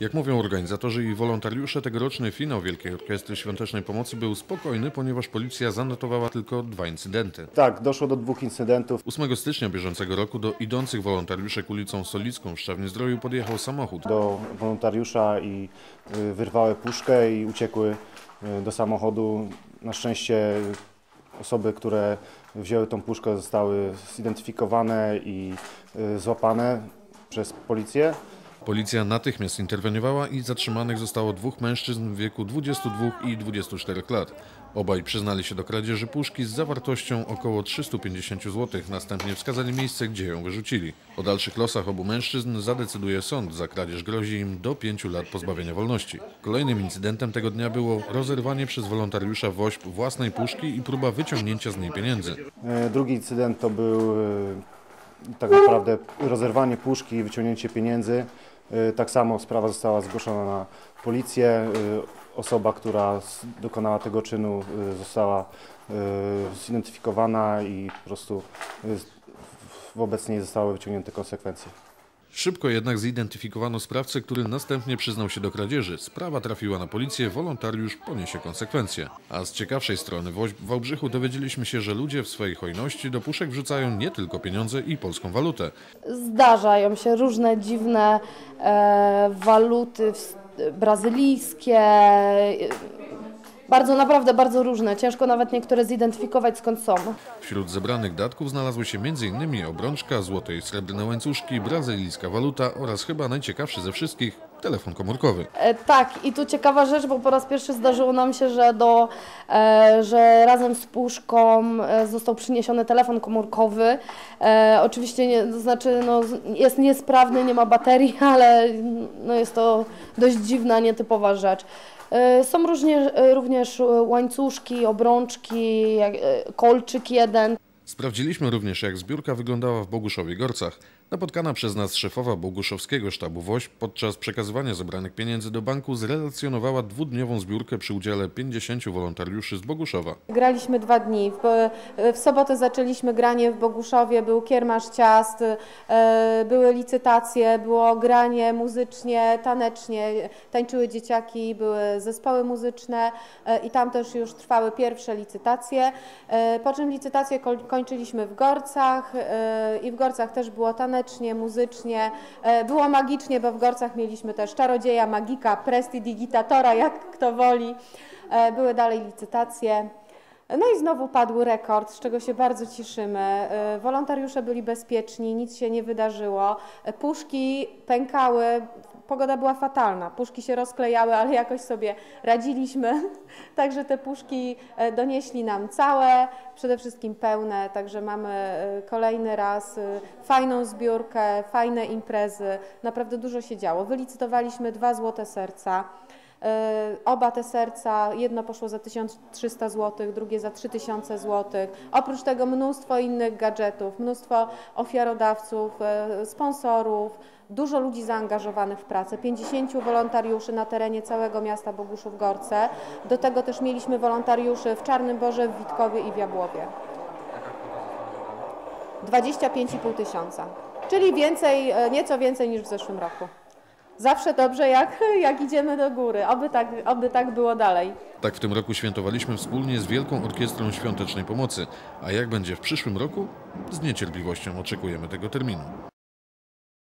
Jak mówią organizatorzy i wolontariusze, tegoroczny finał Wielkiej Orkiestry Świątecznej Pomocy był spokojny, ponieważ policja zanotowała tylko dwa incydenty. Tak, doszło do dwóch incydentów. 8 stycznia bieżącego roku do idących wolontariuszek ulicą Solicką w Szczawnie-Zdroju podjechał samochód. Do wolontariusza i y, wyrwały puszkę i uciekły y, do samochodu. Na szczęście osoby, które wzięły tą puszkę zostały zidentyfikowane i y, złapane przez policję. Policja natychmiast interweniowała i zatrzymanych zostało dwóch mężczyzn w wieku 22 i 24 lat. Obaj przyznali się do kradzieży puszki z zawartością około 350 zł. Następnie wskazali miejsce, gdzie ją wyrzucili. O dalszych losach obu mężczyzn zadecyduje sąd. Za kradzież grozi im do 5 lat pozbawienia wolności. Kolejnym incydentem tego dnia było rozerwanie przez wolontariusza WOŚP własnej puszki i próba wyciągnięcia z niej pieniędzy. Y, Drugi incydent to był y, tak naprawdę rozerwanie puszki i wyciągnięcie pieniędzy. Y, Tak samo sprawa została zgłoszona na policję. Y, Osoba, która dokonała tego czynu y, została zidentyfikowana i po prostu wobec niej zostały wyciągnięte konsekwencje. Szybko jednak zidentyfikowano sprawcę, który następnie przyznał się do kradzieży. Sprawa trafiła na policję, wolontariusz poniesie konsekwencje. A z ciekawszej strony w Wałbrzychu dowiedzieliśmy się, że ludzie w swojej hojności do puszek wrzucają nie tylko pieniądze i polską walutę. Zdarzają się różne dziwne e, waluty brazylijskie, e, bardzo naprawdę bardzo różne. Ciężko nawet niektóre zidentyfikować skąd są. Wśród zebranych datków znalazły się m.in. obrączka, złote i srebrne łańcuszki, brazylijska waluta oraz chyba najciekawszy ze wszystkich telefon komórkowy. E, tak, i tu ciekawa rzecz, bo po raz pierwszy zdarzyło nam się, że, do, e, że razem z puszką e, został przyniesiony telefon komórkowy. E, oczywiście nie, to znaczy no, jest niesprawny, nie ma baterii, ale no, jest to dość dziwna, nietypowa rzecz. E, Są różnie, e, również e, łańcuszki, obrączki, kolczyk jeden. Sprawdziliśmy również, jak zbiórka wyglądała w Boguszowie Gorcach. Napotkana przez nas szefowa Boguszowskiego sztabu WOŚ podczas przekazywania zebranych pieniędzy do banku zrelacjonowała dwudniową zbiórkę przy udziale 50 wolontariuszy z Boguszowa. Graliśmy dwa dni. W, w sobotę zaczęliśmy granie w Boguszowie, był kiermasz ciast, e, były licytacje, było granie muzycznie, tanecznie, tańczyły dzieciaki, były zespoły muzyczne e, i tam też już trwały pierwsze licytacje. E, Po czym licytacje koń- kończyliśmy w Gorcach i w Gorcach też było tanecznie, muzycznie, e, było magicznie, bo w Gorcach mieliśmy też czarodzieja, magika, prestidigitatora, jak kto woli. E, Były dalej licytacje. No i znowu padł rekord, z czego się bardzo cieszymy. E, Wolontariusze byli bezpieczni, nic się nie wydarzyło. Puszki pękały, pogoda była fatalna. Puszki się rozklejały, ale jakoś sobie radziliśmy. Także te puszki e, donieśli nam całe, przede wszystkim pełne. Także mamy e, kolejny raz e, fajną zbiórkę, fajne imprezy. Naprawdę dużo się działo. Wylicytowaliśmy dwa złote serca. E, Oba te serca, jedno poszło za 1300 zł, drugie za 3000 zł. Oprócz tego mnóstwo innych gadżetów, mnóstwo ofiarodawców, e, sponsorów, dużo ludzi zaangażowanych w pracę, 50 wolontariuszy na terenie całego miasta Boguszów-Gorce. Do tego też mieliśmy wolontariuszy w Czarnym Borze, w Witkowie i w Jabłowie. 25,5 tysiąca, czyli więcej, e, nieco więcej niż w zeszłym roku. Zawsze dobrze, jak, jak idziemy do góry. Oby tak, oby tak było dalej. Tak w tym roku świętowaliśmy wspólnie z Wielką Orkiestrą Świątecznej Pomocy. A jak będzie w przyszłym roku? Z niecierpliwością oczekujemy tego terminu.